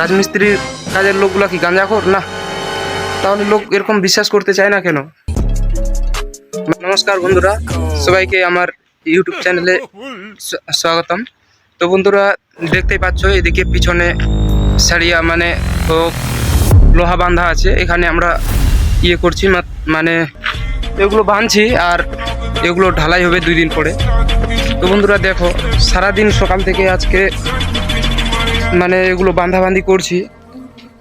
রাজমিস্ত্রির কাজের লোকগুলো কি গাঁজাখোর? না। তাহলে লোক এরকম বিশ্বাস করতে চায় না কেন? নমস্কার বন্ধুরা, সবাইকে আমার ইউটিউব চ্যানেলে স্বাগতম। তো বন্ধুরা, দেখতেই পাচ্ছ, এদিকে পিছনে সারিয়া মানে লোহা বাঁধা আছে। এখানে আমরা ইয়ে করছি মানে এগুলো বাঁধছি আর এগুলো ঢালাই হবে দুই দিন পরে। তো বন্ধুরা, দেখো, সারাদিন সকাল থেকে আজকে মানে এগুলো বাঁধাবান্ধি করছি।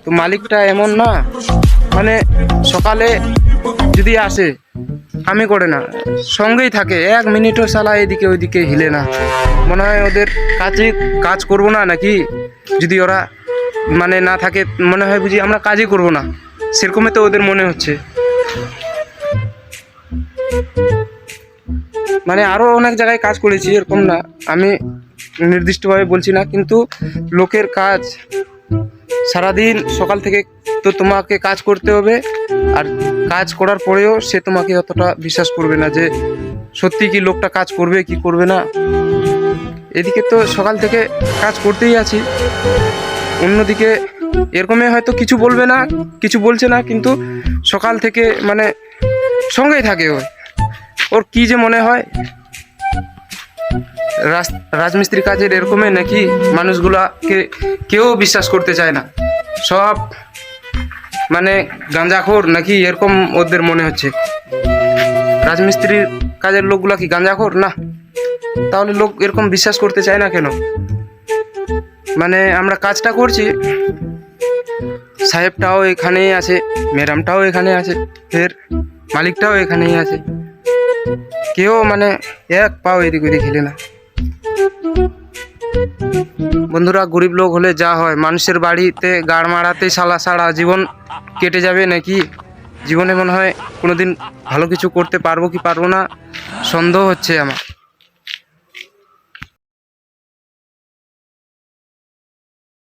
তো মালিকটা এমন না মানে সকালে যদি আসে, আমি করে না। সঙ্গেই থাকে, এক মিনিটও সালা এদিকে ওইদিকে হিলে না। মনে হয় ওদের কাজে কাজ করব না নাকি? যদি ওরা মানে না থাকে, মনে হয় বুঝি আমরা কাজই করব না। সেরকমই তো ওদের মনে হচ্ছে। মানে আরও অনেক জায়গায় কাজ করেছি, এরকম না। আমি নির্দিষ্টভাবে বলছি না, কিন্তু লোকের কাজ সারাদিন সকাল থেকে তো তোমাকে কাজ করতে হবে, আর কাজ করার পরেও সে তোমাকে অতটা বিশ্বাস করবে না যে সত্যি কি লোকটা কাজ করবে, কি করবে না। এদিকে তো সকাল থেকে কাজ করতেই আছি। অন্যদিকে এরকমই হয়তো কিছু বলবে না, কিছু বলছে না, কিন্তু সকাল থেকে মানে সঙ্গেই থাকে ওই ওর কি যে মনে হয় রাজমিস্ত্রি কাজের এরকমই নাকি মানুষগুলাকে কেউ বিশ্বাস করতে চায় না। সব মানে গাঁজাখোর নাকি এরকম ওদের মনে হচ্ছে। রাজমিস্ত্রির কাজের লোকগুলা কি গাঁজাখোর? না। তাহলে লোক এরকম বিশ্বাস করতে চায় না কেন? মানে আমরা কাজটা করছি। সাহেবটাও এখানেই আছে, ম্যাডামটাও এখানে আছে, ফের মালিকটাও এখানেই আছে। কেউ মানে এক পাও এদিক ওদিক হিলে না। বন্ধুরা, গরিব লোক হলে যা হয়। মানুষের বাড়িতে গাড় মারাতে সালা সারা জীবন কেটে যাবে নাকি? জীবনে মনে হয় কোনোদিন ভালো কিছু করতে পারব কি পারব না? সন্দেহ হচ্ছে আমার।